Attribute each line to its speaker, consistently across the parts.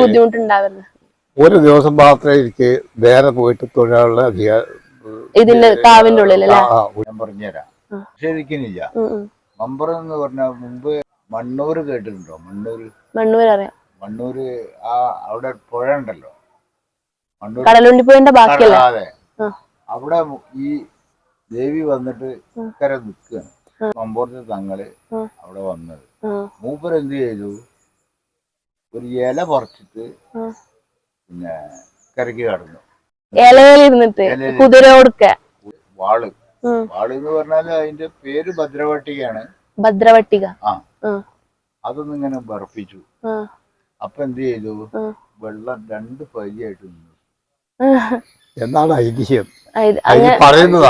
Speaker 1: ബുദ്ധിമുട്ടുണ്ടാവുന്നത്
Speaker 2: ഒരു ദിവസം മാത്രമേ എനിക്ക് വേറെ പോയിട്ട് തൊഴിലാളികളെ അധികം
Speaker 1: ഇതിന്റെ കാവിന്റെ
Speaker 2: ഉള്ളിലല്ലേ?
Speaker 3: ഞാൻ പറഞ്ഞുതരാം. ശരിക്കുന്നില്ല. മമ്പറം എന്ന് പറഞ്ഞാൽ മുമ്പ് മണ്ണൂർ കേട്ടിട്ടുണ്ടോ? മണ്ണൂർ
Speaker 1: മണ്ണൂർ അറിയാം.
Speaker 3: മണ്ണൂര് ആ അവിടെ പുഴ ഉണ്ടല്ലോ. മണ്ണൂർ
Speaker 1: കടലുണ്ടിപ്പോയിന്റെ ബാക്കിയല്ലേ?
Speaker 3: അതെ. അവിടെ ഈ ദേവി വന്നിട്ട്
Speaker 1: കര
Speaker 3: ഇക്കരെ നിൽക്കുകയാണ് മമ്പൂർത്തെ
Speaker 1: തങ്ങൾ
Speaker 3: അവിടെ വന്നത്. മൂപ്പർ എന്ത് ചെയ്തു? ഒരു ഇല പറിച്ചിട്ട് പിന്നെ കരക്ക് കടന്നു.
Speaker 1: ഇലയിലിരുന്നിട്ട്
Speaker 3: ഇലയിൽ.
Speaker 1: കുതിര കൊടുക്ക. വാൾ.
Speaker 3: വാൾ എന്ന് പറഞ്ഞാൽ അതിന്റെ പേര് ഭദ്രവട്ടികയാണ്.
Speaker 1: ഭദ്രവട്ടിക.
Speaker 3: ആ. അതൊന്നും ഇങ്ങനെ ബർപ്പിച്ചു അപ്പൊ എന്ത് ചെയ്തു? വെള്ളം രണ്ട് പരിയായിട്ട് നിന്നു.
Speaker 2: എന്നാണ് ഐതിഹ്യം. പറയുന്നത്.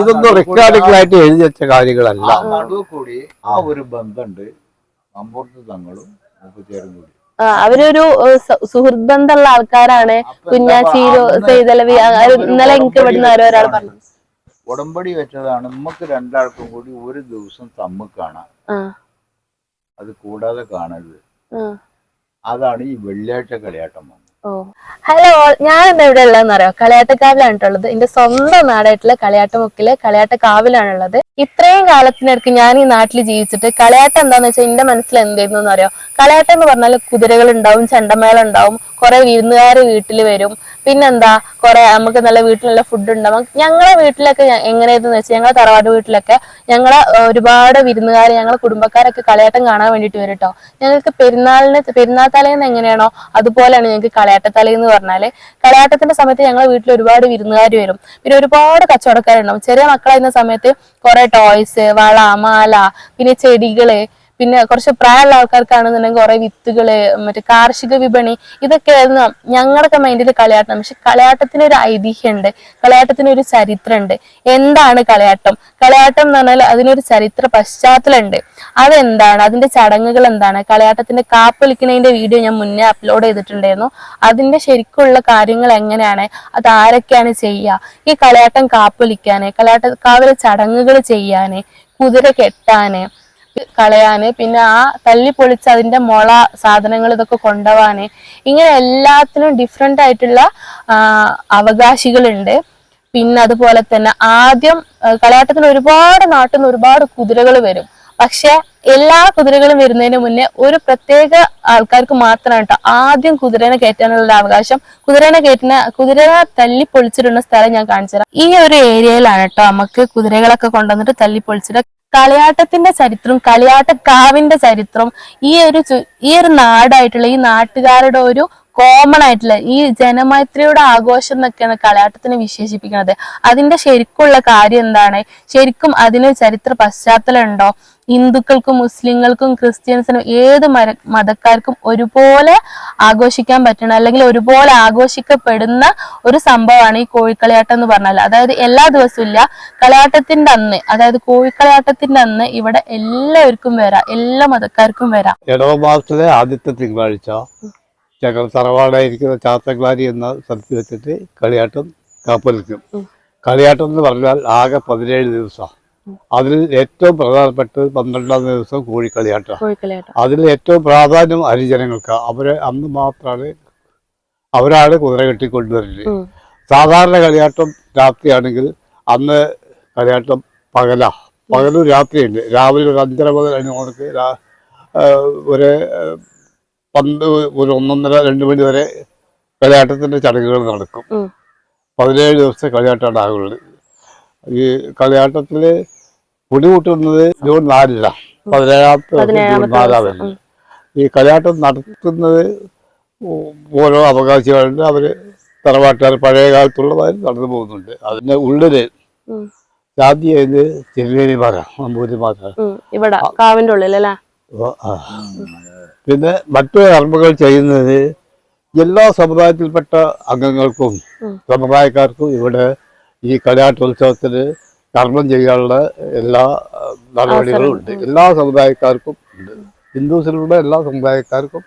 Speaker 2: ഇതൊന്നും റെക്കോർഡുകളായിട്ട് എഴുതി വെച്ച കാര്യങ്ങളല്ല.
Speaker 3: ആ നടുവ് കൂടി ആ ഒരു ബന്ധമുണ്ട്. അമ്പൂർത്തി തങ്ങളും മുപ്പത്തിയാറും കൂടി.
Speaker 1: അവരൊരു സുഹൃത് ബന്ധമുള്ള ആൾക്കാരാണ്. കുഞ്ഞാച്ചീരോ സെയ്തലവി ഇന്നലെ എനിക്ക് ഇവിടുന്ന് ആരോ ഒരാൾ പറഞ്ഞു.
Speaker 3: ഉടമ്പടി വെച്ചതാണ്. നമുക്ക് രണ്ടാൾക്കും കൂടി ഒരു ദിവസം തമ്മിൽ കാണാം. അത് കൂടാതെ കാണരുത്. അതാണ് ഈ വെള്ളിയാഴ്ച കളിയാട്ടം
Speaker 1: ഓ. ഹലോ ഞാൻ എന്താ ഇവിടെ ഉള്ളതെന്ന് അറിയാം കളിയാട്ടക്കാവിലാണ് ഉള്ളത് എന്റെ സ്വന്തം നാടായിട്ടുള്ള കളിയാട്ടമുക്കിൽ കളിയാട്ടക്കാവിലാണുള്ളത്. ഇത്രയും കാലത്തിനിടയ്ക്ക് ഞാൻ ഈ നാട്ടിൽ ജീവിച്ചിട്ട് കളിയാട്ടം എന്താന്ന് വെച്ചാൽ എന്റെ മനസ്സിൽ എന്തായിരുന്നു എന്ന് അറിയോ കളിയാട്ടം എന്ന് പറഞ്ഞാൽ കുതിരകൾ ഉണ്ടാവും ചെണ്ടമേളം ഉണ്ടാവും കുറെ വിരുന്നുകാർ വീട്ടിൽ വരും. പിന്നെന്താ? കുറെ നമുക്ക് നല്ല നല്ല ഫുഡ് ഉണ്ടാവും. ഞങ്ങളെ വീട്ടിലൊക്കെ എങ്ങനെയായിരുന്നു വെച്ചാൽ ഞങ്ങളെ തറവാട് വീട്ടിലൊക്കെ ഞങ്ങളെ ഒരുപാട് വിരുന്നുകാർ ഞങ്ങളെ കുടുംബക്കാരൊക്കെ കളയാട്ടം കാണാൻ വേണ്ടിയിട്ട് വരും കേട്ടോ ഞങ്ങൾക്ക് പെരുന്നാളിന് പെരുന്നാൾ തലേന്ന് എങ്ങനെയാണോ അതുപോലെയാണ് ഞങ്ങൾക്ക് കളയാട്ടത്തല തലേന്ന് പറഞ്ഞാൽ. കളയാട്ടത്തിന്റെ സമയത്ത് ഞങ്ങളെ വീട്ടിൽ ഒരുപാട് വിരുന്നുകാർ വരും. പിന്നെ ഒരുപാട് കച്ചവടക്കാരുണ്ടാവും. ചെറിയ മക്കളായിരുന്ന സമയത്ത് കുറെ ടോയ്സ് വള മാല പിന്നെ ചെടികൾ പിന്നെ കുറച്ച് പ്രായമുള്ള ആൾക്കാർക്കാണെന്നുണ്ടെങ്കിൽ കുറെ വിത്തുകൾ മറ്റേ കാർഷിക വിപണി ഇതൊക്കെ ആയിരുന്നു ഞങ്ങളുടെ മൈൻഡിൽ കളിയാട്ടം. പക്ഷെ കളിയാട്ടത്തിന് ഒരു ഐതിഹ്യമുണ്ട് കളിയാട്ടത്തിന് ഒരു ചരിത്രമുണ്ട് എന്താണ് കളയാട്ടം? കളയാട്ടം എന്ന് പറഞ്ഞാൽ അതിനൊരു ചരിത്ര പശ്ചാത്തലമുണ്ട് അതെന്താണ്? അതിന്റെ ചടങ്ങുകൾ എന്താണ്? കളയാട്ടത്തിന്റെ കാപ്പൊലിക്കുന്നതിന്റെ വീഡിയോ ഞാൻ മുന്നേ അപ്ലോഡ് ചെയ്തിട്ടുണ്ടായിരുന്നു. അതിന്റെ ശരിക്കുള്ള കാര്യങ്ങൾ എങ്ങനെയാണ്? അത് ആരൊക്കെയാണ് ചെയ്യുക? ഈ കളയാട്ടം കാപ്പൊലിക്കാന് കളയാട്ട കാവിലെ ചടങ്ങുകൾ ചെയ്യാന് കുതിര കെട്ടാന് കളയാന് പിന്നെ ആ തല്ലി പൊളിച്ച് അതിന്റെ മുള സാധനങ്ങൾ ഇതൊക്കെ കൊണ്ടുപോവാന്. ഇങ്ങനെ എല്ലാത്തിനും ഡിഫറെന്റ് ആയിട്ടുള്ള അവകാശികളുണ്ട്. പിന്നെ അതുപോലെ തന്നെ ആദ്യം കളയാട്ടത്തിന് ഒരുപാട് നാട്ടിൽ നിന്ന് ഒരുപാട് കുതിരകൾ വരും. പക്ഷെ എല്ലാ കുതിരകളും വരുന്നതിന് മുന്നേ ഒരു പ്രത്യേക ആൾക്കാർക്ക് മാത്രമാണ് കേട്ടോ ആദ്യം കുതിരനെ കയറ്റാനുള്ള അവകാശം. കുതിരനെ കയറ്റുന്ന കുതിരനെ തല്ലി പൊളിച്ചിടുന്ന സ്ഥലം ഞാൻ കാണിച്ചു തരാം ഈ ഒരു ഏരിയയിലാണ് കേട്ടോ നമുക്ക് കുതിരകളൊക്കെ കൊണ്ടുവന്നിട്ട് തല്ലി പൊളിച്ചിട്ട് കളിയാട്ടത്തിന്റെ ചരിത്രം കളിയാട്ടക്കാവിന്റെ ചരിത്രം ഈ ഒരു ഈ ഒരു നാടായിട്ടുള്ള ഈ നാട്ടുകാരുടെ ഒരു കോമൺ ആയിട്ടുള്ള ഈ ജനമൈത്രിയുടെ ആഘോഷം എന്നൊക്കെയാണ് കളയാട്ടത്തിനെ വിശേഷിപ്പിക്കുന്നത്. അതിന്റെ ശരിക്കുള്ള കാര്യം എന്താണ്? ശരിക്കും അതിന് ചരിത്ര പശ്ചാത്തലം ഉണ്ടോ ഹിന്ദുക്കൾക്കും മുസ്ലിങ്ങൾക്കും ക്രിസ്ത്യൻസിനും ഏത് മതക്കാർക്കും ഒരുപോലെ ആഘോഷിക്കാൻ പറ്റണം? അല്ലെങ്കിൽ ഒരുപോലെ ആഘോഷിക്കപ്പെടുന്ന ഒരു സംഭവമാണ് ഈ കോഴിക്കളിയാട്ടം എന്ന് പറഞ്ഞാൽ അതായത് എല്ലാ ദിവസവും ഇല്ല കളിയാട്ടത്തിന്റെ അന്ന് അതായത് കോഴിക്കളിയാട്ടത്തിന്റെ അന്ന് ഇവിടെ എല്ലാവർക്കും വരാം എല്ലാ മതക്കാർക്കും വരാം.
Speaker 2: ഇടവ മാസത്തിലെ ആദ്യത്തെ തിങ്കളാഴ്ച ഞങ്ങൾ തറവാടായിരിക്കുന്ന ചാത്തക്ലാരി എന്ന സ്ഥലത്ത് വെച്ചിട്ട് കളിയാട്ടം കാപ്പൊലിക്കും. കളിയാട്ടം എന്ന് പറഞ്ഞാൽ ആകെ പതിനേഴ് ദിവസം. അതിൽ ഏറ്റവും പ്രധാനപ്പെട്ടത് പന്ത്രണ്ടാം ദിവസം കോഴിക്കളിയാട്ടം. അതിൽ ഏറ്റവും പ്രാധാന്യം ഹരിജനങ്ങൾക്ക്. അവരെ അന്ന് മാത്രമാണ് അവരാണ് കുതിര കെട്ടിക്കൊണ്ടുവരുന്നത്. സാധാരണ കളിയാട്ടം രാത്രിയാണെങ്കിൽ അന്ന് കളിയാട്ടം പകല. പകലും രാത്രിയുണ്ട്. രാവിലെ ഒരു അഞ്ചര മുതൽ അതിന് ഓണക്ക് ഒരു പന്ത് ഒരു ഒന്നൊന്നര രണ്ട് മണി വരെ കളിയാട്ടത്തിന്റെ ചടങ്ങുകൾ നടക്കും. പതിനേഴ് ദിവസത്തെ കളിയാട്ടമാണ് ആകുള്ളത്. ഈ കളിയാട്ടത്തിൽ പുടി കൂട്ടുന്നത് ജൂൺ നാലില്ല പതിനേഴാമത്തെ ജൂൺ
Speaker 1: പതിനേഴാമത്തെ
Speaker 2: നാലാം ഈ കളിയാട്ടം നടത്തുന്നത് ഓരോ അവകാശികളുണ്ട്. അവർ തറവാട്ടുകാർ പഴയ കാലത്തുള്ളതായി നടന്നു പോകുന്നുണ്ട്. അതിന്റെ
Speaker 1: ഉള്ളിൽ.
Speaker 2: ജാതി മാറാം അമ്പൂരി
Speaker 1: മാറാം ഇവിടെ കാവിന്റെ
Speaker 2: ആ. പിന്നെ മറ്റു കർമ്മങ്ങൾ ചെയ്യുന്നത് എല്ലാ സമുദായത്തിൽപ്പെട്ട അംഗങ്ങൾക്കും. സമുദായക്കാർക്കും ഇവിടെ ഈ കലാട്ടോത്സവത്തിന് കർമ്മം ചെയ്യാനുള്ള എല്ലാ നടപടികളും ഉണ്ട്. എല്ലാ സമുദായക്കാർക്കും ഉണ്ട്. ഹിന്ദുസിലുള്ള എല്ലാ സമുദായക്കാർക്കും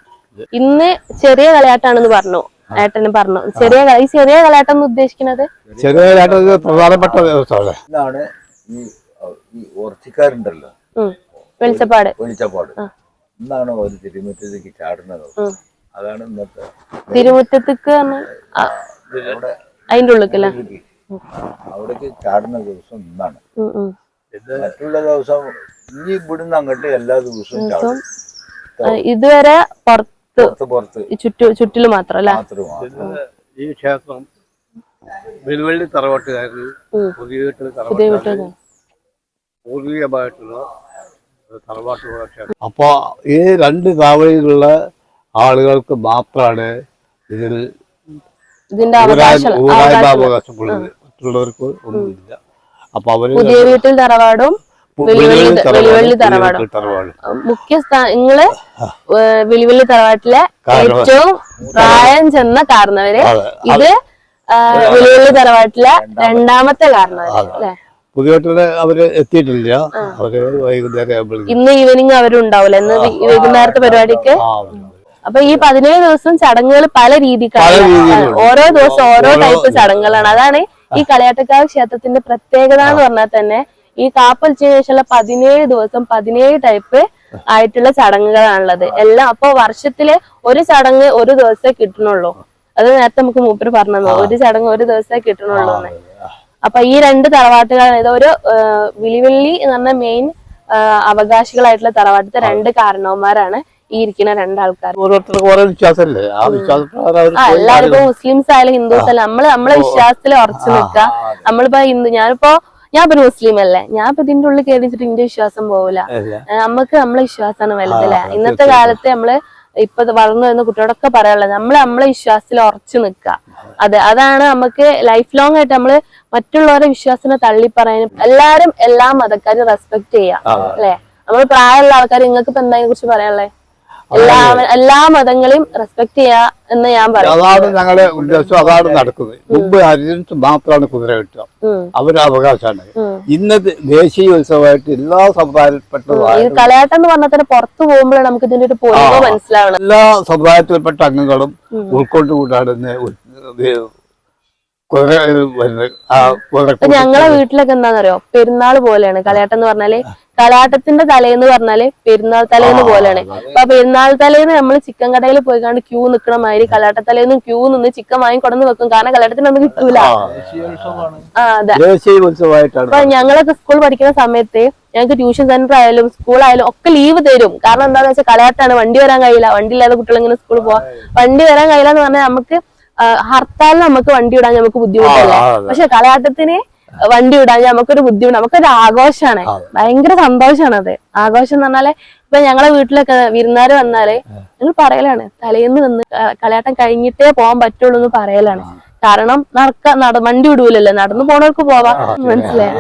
Speaker 1: ഇന്ന് ചെറിയ കളിയാട്ടാണെന്ന് പറഞ്ഞു. ഏട്ടന് പറഞ്ഞു. ചെറിയ ഈ ചെറിയ കളിയാട്ടം ഉദ്ദേശിക്കുന്നത്
Speaker 2: ചെറിയ കളിയാട്ടം പ്രധാനപ്പെട്ട ദിവസമാണ്.
Speaker 3: ഇതാണ് ഈ ഓർച്ചക്കാരുണ്ടല്ലോ.
Speaker 1: വെളിച്ചപ്പാട്.
Speaker 3: വെളിച്ചപ്പാട്.
Speaker 1: ആ.
Speaker 3: ഇന്നാണ് ഒരു തിരുമുറ്റത്തേക്ക് ചാടുന്നത് അതാണ് ഇന്നത്തെ
Speaker 1: തിരുമുറ്റത്തേക്ക് അതിന്റെ ഉള്ളിക്കല്ലേ
Speaker 3: അവിടേക്ക് ചാടുന്ന ദിവസം ഇന്നാണ്. മറ്റുള്ള ദിവസം ഇനി ഇവിടുന്ന് അങ്ങോട്ട് എല്ലാ ദിവസവും ചാടും.
Speaker 1: ഇതുവരെ പുറത്ത്
Speaker 3: പുറത്ത് പുറത്ത്.
Speaker 1: ചുറ്റു ചുറ്റിൽ മാത്രം അല്ലേ?
Speaker 2: ഈ ക്ഷേത്രം വെല്ലുവിളി തറവാട്ടുകാരിൽ. പുതിയ വീട്ടിൽ തറവാട്ടുകാരിൽ പൂർവികമായിട്ടുള്ള ഒരു തറവാട്ടുള്ള അപ്പോൾ അപ്പൊ ഈ രണ്ട് താവളയിലുള്ള ആളുകൾക്ക് മാത്രമാണ് ഇതിൽ
Speaker 1: ഇതിന്റെ അവകാശം
Speaker 2: ഊരായ്മ മറ്റുള്ളവർക്ക് ഒന്നുമില്ല. അപ്പൊ അവർ
Speaker 1: പുതിയ വീട്ടിൽ തറവാടും തറവാടും മുഖ്യ നിങ്ങൾ ഏഹ് തറവാട്ടിലെ. ഏറ്റവും പ്രായം ചെന്ന കാരണവര്. ഇത് ആ, തറവാട്ടിലെ രണ്ടാമത്തെ കാരണവര് അല്ലെ?
Speaker 2: പുതിയ വീട്ടിൽ അവർ എത്തിയിട്ടില്ല. അവർ വൈകുന്നേരം
Speaker 1: ഇന്ന് ഈവനിങ് അവരുണ്ടാവില്ല ഇന്ന് വൈകുന്നേരത്തെ പരിപാടിക്ക്? അപ്പൊ ഈ പതിനേഴ് ദിവസം ചടങ്ങുകൾ പല രീതിക്കാണ്. ഓരോ ദിവസം ഓരോ ടൈപ്പ് ചടങ്ങുകളാണ്. അതാണ് ഈ കളിയാട്ടക്കാവ് ക്ഷേത്രത്തിന്റെ പ്രത്യേകത എന്ന് പറഞ്ഞാൽ തന്നെ ഈ കാപ്പലിച്ചതിന് ശേഷമുള്ള പതിനേഴ് ദിവസം പതിനേഴ് ടൈപ്പ് ആയിട്ടുള്ള ചടങ്ങുകളാണുള്ളത്. എല്ലാം അപ്പൊ വർഷത്തിൽ ഒരു ചടങ്ങ് ഒരു ദിവസമേ കിട്ടണുള്ളൂ. അത് നേരത്തെ നമുക്ക് മൂപ്പര് പറഞ്ഞു ഒരു ചടങ്ങ് ഒരു ദിവസമേ കിട്ടണുള്ളൂ എന്ന് അപ്പൊ ഈ രണ്ട് തറവാട്ടുകളാണ് ഇത് ഒരു വിളിവെള്ളി എന്ന് പറഞ്ഞ മെയിൻ അവകാശികളായിട്ടുള്ള തറവാട്ടത്തെ രണ്ട് കാരണവന്മാരാണ് ഈ ഇരിക്കുന്ന രണ്ടാൾക്കാർ. എല്ലാവരും മുസ്ലിംസ് ആയാലും ഹിന്ദുസ് ആയാലും നമ്മൾ നമ്മളെ വിശ്വാസത്തിൽ ഉറച്ചു നിൽക്കുക. നമ്മളിപ്പോ ഹിന്ദു ഞാനിപ്പോ ഞാൻ ഇപ്പൊ മുസ്ലിം അല്ലേ? ഞാൻ ഇപ്പൊ ഇതിന്റെ ഉള്ളിൽ കയറിച്ചിട്ട് എന്റെ വിശ്വാസം പോവില്ല. നമ്മക്ക് നമുക്ക് നമ്മളെ വിശ്വാസമാണ് വലുതല്ലേ? ഇന്നത്തെ. കാലത്ത് നമ്മൾ ഇപ്പൊ വളർന്നു വരുന്ന കുട്ടികളൊക്കെ പറയാനുള്ളത് നമ്മൾ നമ്മളെ വിശ്വാസത്തിൽ ഉറച്ചു നിൽക്കുക. അതെ അതാണ് നമുക്ക് ലൈഫ് ലോങ് ആയിട്ട് നമ്മൾ മറ്റുള്ളവരെ വിശ്വാസത്തിനെ തള്ളി പറയാനും എല്ലാരും എല്ലാ മതക്കാരും റെസ്പെക്ട് ചെയ്യാം അല്ലെ? നമ്മൾ പ്രായമുള്ള ആൾക്കാർ നിങ്ങൾക്ക് ഇപ്പൊ എന്താ കുറിച്ച് പറയാനുള്ളത് എല്ലാ എല്ലാ മതങ്ങളെയും റെസ്പെക്ട് ചെയ്യാ എന്ന് ഞാൻ പറയും.
Speaker 2: അതാണ് ഞങ്ങളുടെ ഉദ്ദേശം. അതാണ് നടക്കുന്നത്. മുമ്പ് ഹരിജൻസ് മാത്രമാണ് കുതിര കിട്ടുക. അവരുടെ അവകാശമാണ്.
Speaker 1: ഇന്നത്തെ
Speaker 2: ഇന്ന് ദേശീയ ഉത്സവമായിട്ട് എല്ലാ സമുദായത്തിൽപ്പെട്ടതായ
Speaker 1: ഈ കലയാട്ടം എന്ന് പറഞ്ഞാൽ തന്നെ പുറത്തു പോകുമ്പോഴാണ് നമുക്ക് ഇതിന്റെ ഒരു പൊലിമ മനസ്സിലാവണം
Speaker 2: എല്ലാ സമുദായത്തിൽപ്പെട്ട അംഗങ്ങളും ഉൾക്കൊണ്ടുകൂടാണ്
Speaker 1: ഞങ്ങളെ വീട്ടിലൊക്കെ എന്താണെന്നറിയോ? പെരുന്നാൾ പോലെയാണ്. കളയാട്ടം എന്ന് പറഞ്ഞാൽ കളയാട്ടത്തിന്റെ തലേന്ന് പറഞ്ഞാൽ പെരുന്നാൾ തലേന്ന് പോലെയാണ്. അപ്പൊ പെരുന്നാൾ തലേന്ന് നമ്മൾ ചിക്കൻ കടയിൽ പോയി കണ്ട് ക്യൂ നിക്കണ മാതിരി കലാട്ട തലേന്ന് ക്യൂ നിന്ന് ചിക്കൻ വാങ്ങി കൊടന്ന് വെക്കും. കാരണം കലാട്ടത്തിന് നമുക്ക്
Speaker 3: കിട്ടൂല.
Speaker 1: ആ. അതെ. അപ്പൊ ഞങ്ങളൊക്കെ സ്കൂൾ പഠിക്കുന്ന സമയത്ത് ഞങ്ങൾക്ക് ട്യൂഷൻ സെന്റർ ആയാലും സ്കൂൾ ആയാലും ഒക്കെ ലീവ് തരും. കാരണം എന്താണെന്ന് വെച്ചാൽ കലാട്ടാണ്. വണ്ടി വരാൻ കഴിയില്ല. വണ്ടി ഇല്ലാതെ കുട്ടികൾ ഇങ്ങനെ സ്കൂളിൽ പോവാ. വണ്ടി വരാൻ കഴിയില്ല എന്ന് പറഞ്ഞാൽ നമുക്ക് ഹർത്താലിന് നമുക്ക് വണ്ടി വിടാൻ നമുക്ക് ബുദ്ധിമുട്ടല്ലേ. പക്ഷെ കളയാട്ടത്തിന് വണ്ടി വിടാൻ നമുക്കൊരു ബുദ്ധിമുട്ട് നമുക്കൊരു ആഘോഷമാണ് ഭയങ്കര സന്തോഷമാണ് അത് ആഘോഷം എന്ന് പറഞ്ഞാൽ ഇപ്പൊ ഞങ്ങളെ വീട്ടിലൊക്കെ വിരുന്നാര് വന്നാൽ ഞങ്ങൾ പറയലാണ് തലേന്ന് നിന്ന് കളിയാട്ടം കഴിഞ്ഞിട്ടേ പോകാൻ പറ്റുള്ളൂ എന്ന് പറയലാണ്. കാരണം നടക്ക നട വണ്ടി വിടൂലല്ലോ നടന്നു പോണവർക്ക് പോവാം. മനസ്സിലായി?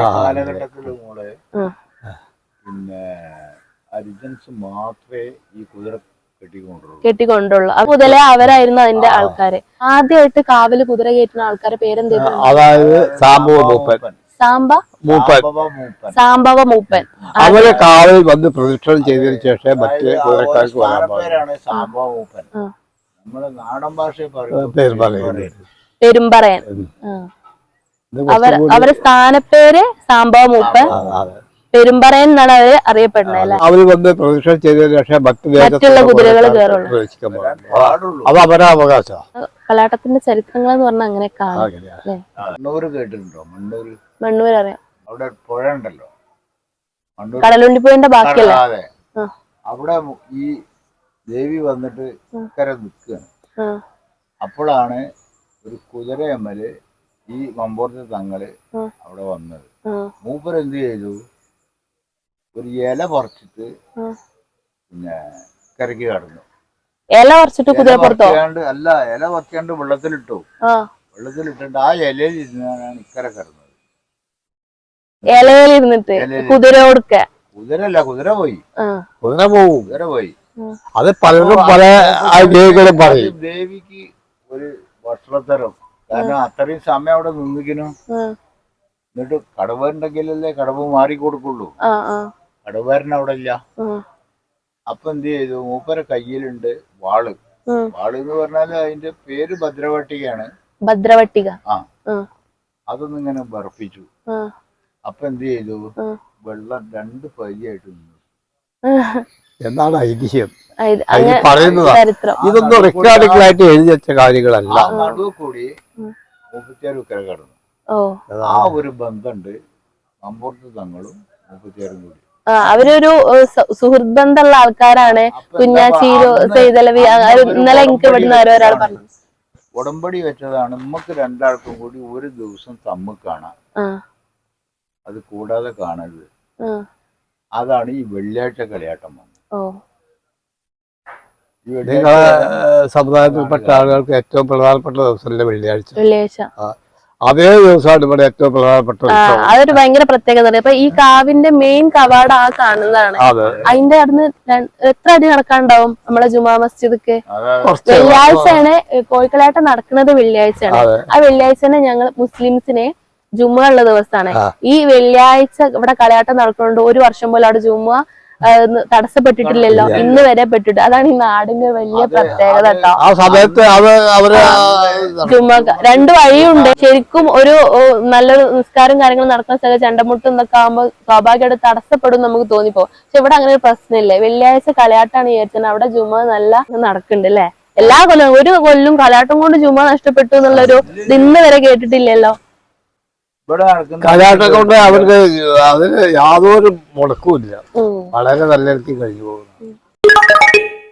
Speaker 3: പിന്നെ മാത്രമേ ഈ കുതിര കെട്ടിക്കൊണ്ടുള്ളൂ
Speaker 1: മുതലേ അവരായിരുന്നു അതിന്റെ ആൾക്കാര്. ആദ്യമായിട്ട് കാവിൽ കുതിര കയറ്റുന്ന ആൾക്കാരെ പേരെന്തായിരുന്നു?
Speaker 2: അതായത് സാമ്പവ മൂപ്പൻ.
Speaker 1: സാമ്പ
Speaker 2: മൂപ്പൻ.
Speaker 3: സാംബവ മൂപ്പൻ.
Speaker 1: സാമ്പവ മൂപ്പൻ.
Speaker 2: അവരെ കാവൽ വന്ന് പ്രദക്ഷിണം ചെയ്തതിനു ശേഷം മറ്റേ കുതിരക്കാർക്ക് വരാൻ പാടില്ല
Speaker 1: പെരുമ്പറയൻ. അവരെ സ്ഥാനപ്പേര് സാമ്പവ മൂപ്പൻ.
Speaker 2: ആ, അതെ.
Speaker 1: പെരുമ്പറയൻ എന്നാണ് അവർ അറിയപ്പെടുന്നത് അല്ലെ?
Speaker 2: അവർ വന്ന് ചെയ്തതിനു ശേഷം
Speaker 1: മറ്റുള്ള
Speaker 2: അത്
Speaker 1: ചരിത്രങ്ങൾ എന്ന് പറഞ്ഞാൽ അങ്ങനെ അല്ലെ?
Speaker 3: മണ്ണൂര് കേട്ടിട്ടുണ്ടോ? മണ്ണൂര്.
Speaker 1: മണ്ണൂർ അറിയാം.
Speaker 3: അവിടെ പുഴ ഉണ്ടല്ലോ. മണ്ണൂർ
Speaker 1: കടലുണ്ടിപ്പോയിന്റെ ബാക്കിയല്ലേ?
Speaker 3: അതെ. അവിടെ ഈ ദേവി വന്നിട്ട് ഇക്കരെ നിൽക്കുകയാണ്. അപ്പോഴാണ് ഒരു കുതിരയമ്മൽ ഈ മമ്പോർത്തെ
Speaker 1: തങ്ങൾ
Speaker 3: അവിടെ വന്നത്.
Speaker 1: മൂപ്പരെന്ത്
Speaker 3: മൂപ്പർ എന്ത് ചെയ്തു? ഒരു ഇല പറിച്ചിട്ട് പിന്നെ കരക്കി കടന്നു.
Speaker 1: ഇല പറിച്ചിട്ട് കുതിരപ്പുറത്തോ
Speaker 3: പറിക്കാണ്ട് അല്ല ഇല പറിക്കാണ്ട് വെള്ളത്തിലിട്ടു.
Speaker 1: ആ.
Speaker 3: വെള്ളത്തിലിട്ടിട്ട് ആ ഇലയിൽ ഇരുന്നാണ് ഇക്കരെ കിടന്നത്
Speaker 1: ഇലയിൽ ഇരുന്നിട്ട്
Speaker 3: ഇലയിൽ.
Speaker 1: കുതിര കൊടുക്ക.
Speaker 3: കുതിരല്ല കുതിര പോയി.
Speaker 1: ആ.
Speaker 2: കുതിര പോവും.
Speaker 3: കുതിര പോയി.
Speaker 2: അത് പലരും പല ദേവികളും പറയും.
Speaker 3: ദേവിക്ക് ഒരു ഭക്ഷണത്തരം. കാരണം അത്രയും സമയം അവിടെ നിന്നിക്കണു
Speaker 1: എന്നിട്ട്
Speaker 3: എന്നിട്ട് കടവുണ്ടെങ്കിലല്ലേ കടവ് മാറി കൊടുക്കുള്ളൂ.
Speaker 1: ആ ആ.
Speaker 3: കടവുകാരൻ അവിടെ ഇല്ല. അപ്പൊ എന്ത് ചെയ്തു? മൂപ്പരെ കയ്യിലുണ്ട്
Speaker 1: വാൾ.
Speaker 3: വാൾ എന്ന് പറഞ്ഞാൽ അതിന്റെ പേര് ഭദ്രവട്ടികയാണ്.
Speaker 1: ഭദ്രവട്ടിക.
Speaker 3: ആ. അതൊന്നും ഇങ്ങനെ ബർപ്പിച്ചു അപ്പൊ എന്ത് ചെയ്തു? വെള്ളം രണ്ട് പരിയായിട്ട് നിന്നു.
Speaker 2: എന്നാണ് ഐതിഹ്യം? പറയുന്നതാ.
Speaker 1: ചരിത്രം.
Speaker 2: ഇതൊന്നും റെക്കോർഡിക്കലായിട്ട് എഴുതി വെച്ച കാര്യങ്ങളല്ല.
Speaker 3: നടുവ് കൂടി മുപ്പത്തിയാറ് ഉക്കര കടന്നു.
Speaker 1: ഓ.
Speaker 3: ആ ഒരു ബന്ധമുണ്ട്. അമ്പൂർത്തി തങ്ങളും മുപ്പത്തിയാറും കൂടി.
Speaker 1: അവരൊരു ഏഹ്, ബന്ധമുള്ള ആൾക്കാരാണ്.
Speaker 3: കുഞ്ഞാച്ചി
Speaker 1: കുഞ്ഞാച്ചീരോ സെയ്തലവി ഇന്നലെ എനിക്ക്
Speaker 3: ഉടമ്പടി
Speaker 1: ഇവിടുന്ന് ആരോ ഒരാൾ പറഞ്ഞു.
Speaker 3: ഉടമ്പടി വെച്ചതാണ്. നമുക്ക് രണ്ടാൾക്കും കൂടി ഒരു ദിവസം തമ്മിൽ കാണാം.
Speaker 1: ആ.
Speaker 3: അത് കൂടാതെ കാണരുത്.
Speaker 1: ആ.
Speaker 3: അതാണ് ഈ വെള്ളിയാഴ്ച കളിയാട്ടം വന്നത്.
Speaker 2: നിങ്ങളെ സമുദായത്തിൽപ്പെട്ട ആളുകൾക്ക് ഏറ്റവും പ്രധാനപ്പെട്ട ദിവസമല്ലേ വെള്ളിയാഴ്ച?
Speaker 1: വെള്ളിയാഴ്ച.
Speaker 2: അതേ ദിവസമാണ് ഇവിടെ ഏറ്റവും പ്രധാനപ്പെട്ട
Speaker 1: ആ അതൊരു ഭയങ്കര പ്രത്യേകത അപ്പൊ ഈ കാവിന്റെ മെയിൻ കവാട ആ കാണുന്നതാണ്.
Speaker 2: അതെ.
Speaker 1: അതിന്റെ അവിടുന്ന് എത്ര അടി നടക്കാണ്ടാവും നമ്മളെ ജുമാ മസ്ജിദൊക്കെ? വെള്ളിയാഴ്ചയാണ് കോഴിക്കളായിട്ട് നടക്കുന്നത് വെള്ളിയാഴ്ചയാണ്. ആ വെള്ളിയാഴ്ചനെ ഞങ്ങൾ മുസ്ലിംസിനെ ജുമ ഉള്ള ദിവസമാണ്. ഈ വെള്ളിയാഴ്ച ഇവിടെ കളയാട്ടം നടക്കുന്നുണ്ട്. ഒരു വർഷം പോലെ അവിടെ ജുമ ആ, ന്ന് തടസ്സപ്പെട്ടിട്ടില്ലല്ലോ ഇന്ന് വരെ പെട്ടിട്ട്. അതാണ് ഈ നാടിന്റെ വലിയ പ്രത്യേകത കേട്ടോ.
Speaker 2: ആ സമയത്ത് അത് അവർ
Speaker 1: ജുമ രണ്ട് വഴിയുണ്ട്. ശരിക്കും ഒരു നല്ല നല്ലൊരു നിസ്കാരം കാര്യങ്ങളും നടക്കുന്ന സ്ഥലം ചണ്ടമുട്ടും എന്നൊക്കെ ആകുമ്പോൾ സ്വാഭാവികമായിട്ട് തടസ്സപ്പെടും നമുക്ക് തോന്നിപ്പോ. പക്ഷെ ഇവിടെ അങ്ങനെ ഒരു പ്രശ്നമില്ലേ. വെള്ളിയാഴ്ച കളയാട്ടാണ് വിചാരിച്ചത്. അവിടെ ജുമ നല്ല നടക്കുന്നുണ്ട് അല്ലേ? എല്ലാ കൊല്ലവും ഒരു കൊല്ലും കലാട്ടം കൊണ്ട് ജുമ നഷ്ടപ്പെട്ടു എന്നുള്ളൊരു ഇന്ന് വരെ കേട്ടിട്ടില്ലല്ലോ.
Speaker 3: ഇവിടെ നടക്കുന്ന
Speaker 2: കൊണ്ട് അവർക്ക് അതിന് യാതൊരു മുടക്കവും
Speaker 1: ഇല്ല
Speaker 2: വളരെ നല്ല രീതിയിൽ കഴിഞ്ഞു പോകുന്നു.